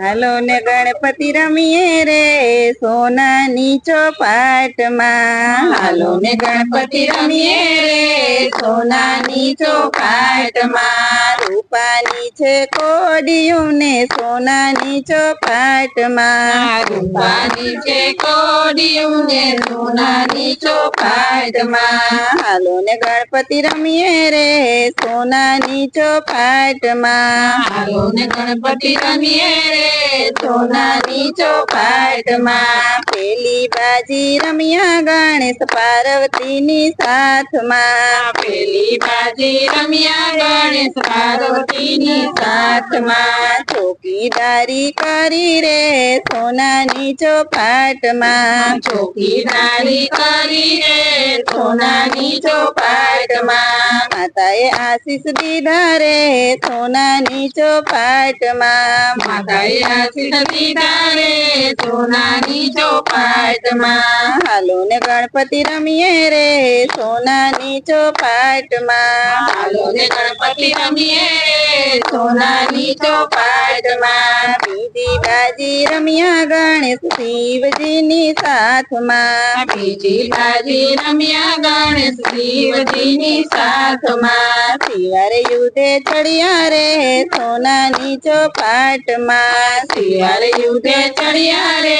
હાલો ને ગણપતિ રમીએ રે સોનાની ચોપાટમાં. હાલો ને ગણપતિ રમીએ રે સોનાની ચોપાટમાં. રૂપાની છે કોડિયું ને સોનાની ચોપાટમાં. રૂપાની છે કોડિયું ને સોનાની ચોપાટમાં. હાલો ને ગણપતિ રમીએ રે સોનાની ચોપાટમાં. હાલો ને ગણપતિ રમીએ રે સોનાની ચોપાટમાં પેલી બાજી રમ્યા ગણેશ પાર્વતીની સાથમાં પેલી બાજી રમ્યા ગણેશ પાર્વતીની સાથમાં ચોકીદારી કરી રે સોનાની ચોપાટમાં ચોકીદારી કરી રે સોનાની ચોપાટમાં માતાએ આશીષ દીધા રે સોનાની ચોપાટમાં માતાએ આશીષ દીધા રે સોનાની ચોપાટમાં હાલો ને ગણપતિ રમીએ રે સોનાની ચોપાટમાં હાલો ને ગણપતિ રમીએ રે સોનાની ચોપાટમાં બીજી બાજી રમ્યા ગણેશ શિવજીની સાથમાં બીજી બાજી રમ્યા ગણેશ શિવજીની સાથમાં શિવારે યુધે ચડિયા રે સોનાની ચોપાટમાં. શિવારે યુધે ચડિયા રે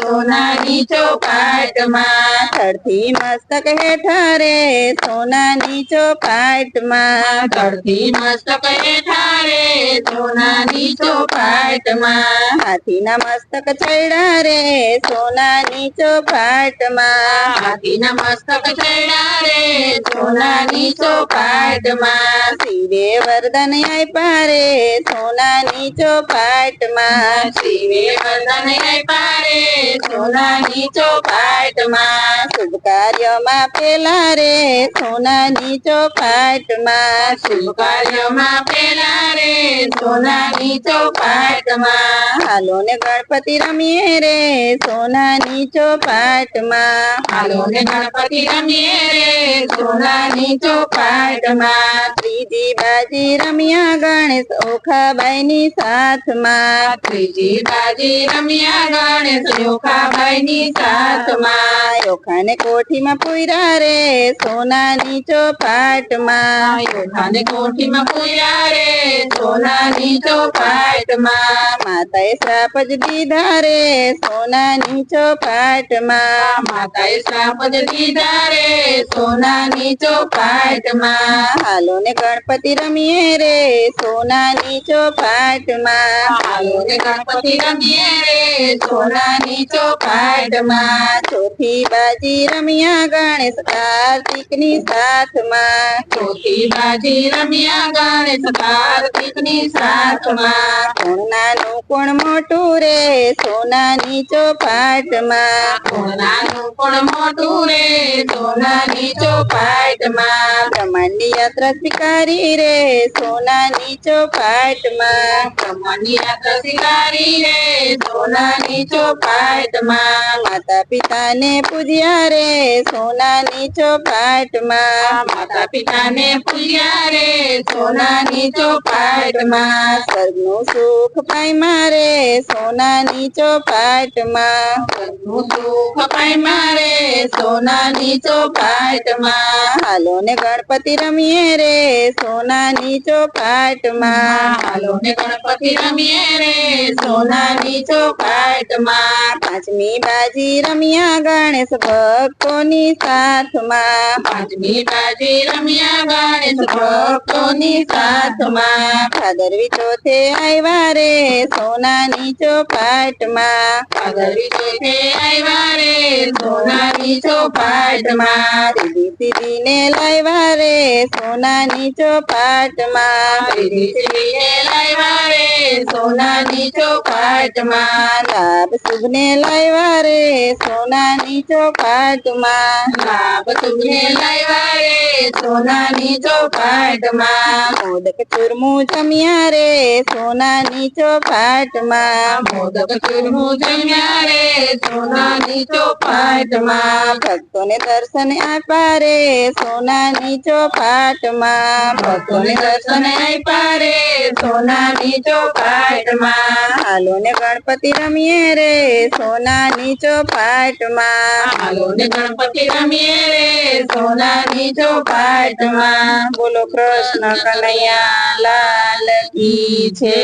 સોનાની ચોપાટમાં. ધરતી મસ્તક હેઠા રે સોનાની ચોપાટમાં. ધરતી મસ્તક હેઠા રે સોનાની ચોપાટમાં. હાથીના મસ્તક ચડ્યા રે સોનાની ચોપાટમાં. હાથીના મસ્તક ચડ્યા રે સોનાની ચોપાટમાં. શિવે વરદાન આપ્યા રે સોનાની ચોપાટમાં. શિવે વરદાન આપ્યા રે સોનાની ચોપાટમાં. શુભ કાર્યમાં પેલા રે સોનાની ચોપાટમાં. શુભ કાર્યમાં પેલા રે સોનાની ચોપાટમાં. હાલો ને ગણપતિ રમીએ રે સોનાની ચોપાટમાં હાલો ને ગણપતિ રમીએ રે સોનાની ચોપાટમાં ત્રીજી બાજી રમ્યા ગણેશ ઓખાબાઈની સાથમાં ત્રીજી બાજી રમ્યા ગણેશ યોખાબાઈની સાથમાં ઓખાને કોઠીમાં પુર્યા રે સોનાની ચોપાટમાં યોખાને કોઠીમાં પૂર્યા રે સોનાની ચોપાટમાં માતાએ શ્રાપ જ દીધા રે સોનાની ચોપાટમાં માતાએ શ્રાપ જ દીધા રે સોનાની ચોપાટમાં હાલો ને ગણપતિ રમીએ રે સોનાની ચોપાટમાં હાલો ને ગણપતિ રમીએ રે સોનાની ચોપાટમાં ચોથી બાજી રમ્યા ગણેશ કાર્તિકની સાથમાં ચોથી બાજી રમ્યા ગણેશ કાર્તિકની સાથમાં કોણ નાનું કોણ મોટું રે સોનાની ચોપાટમાં કોણ નાનું કોણ મોટું રે સોનાની ચોપાટમાં બ્રહ્માંડની યાત્રા સ્વીકારી રે સોનાની ચોપાટમાં બ્રહ્માંડની યાત્રા શિકારી રે સોનાની ચોપાટમાં માતા પિતાને પૂજ્યા રે સોનાની ચોપાટમાં માતા પિતાને પૂજ્યા રે સોનાની ચોપાટમાં સ્વર્ગનું સુખ પામ્યા રે સોનાની ચોપાટમાં ઘરનું સુખ પામ્યા રે સોનાની ચોપાટમાં હાલો ને ગણપતિ રમીએ રે સોનાની ચોપાટમાં હાલો ને ગણપતિ રમીએ રે સોનાની ચોપાટમાં પાંચમી બાજી રમ્યા ગણેશ ભક્તોની સાથમાં પાંચમી બાજી રમ્યા ગણેશ ભક્તોની સાથમાં ભાદરવી ચોથે આવ્યા રે સોનાની ચોપાટમાં ભાદરવી ચોથે આવ્યા રે સોનાની ચોપાટમાં રીધી સીધીને લાવ્યા રે સોનાની ચોપાટમાં રીધી સીધીને લાવ્યા રે સોનાની ચોપાટમાં લાભ શુભને લાવ્યા રે સોનાની ચોપાટમાં લાભ તુમને લાવ્યા રે સોનાની ચોપાટમાં મોદક ચૂરમું જમ્યા રે દર્શન આપ્યા રે સોનાની ચોપાટમાં ભક્તોને દર્શન હાલો ને ગણપતિ રમીએ રે સોનાની ચોપાટમાં. હાલો ને ગણપતિ રમીએ રે સોનાની ચોપાટમાં બોલો કૃષ્ણ કનૈયા લાલ કી છે.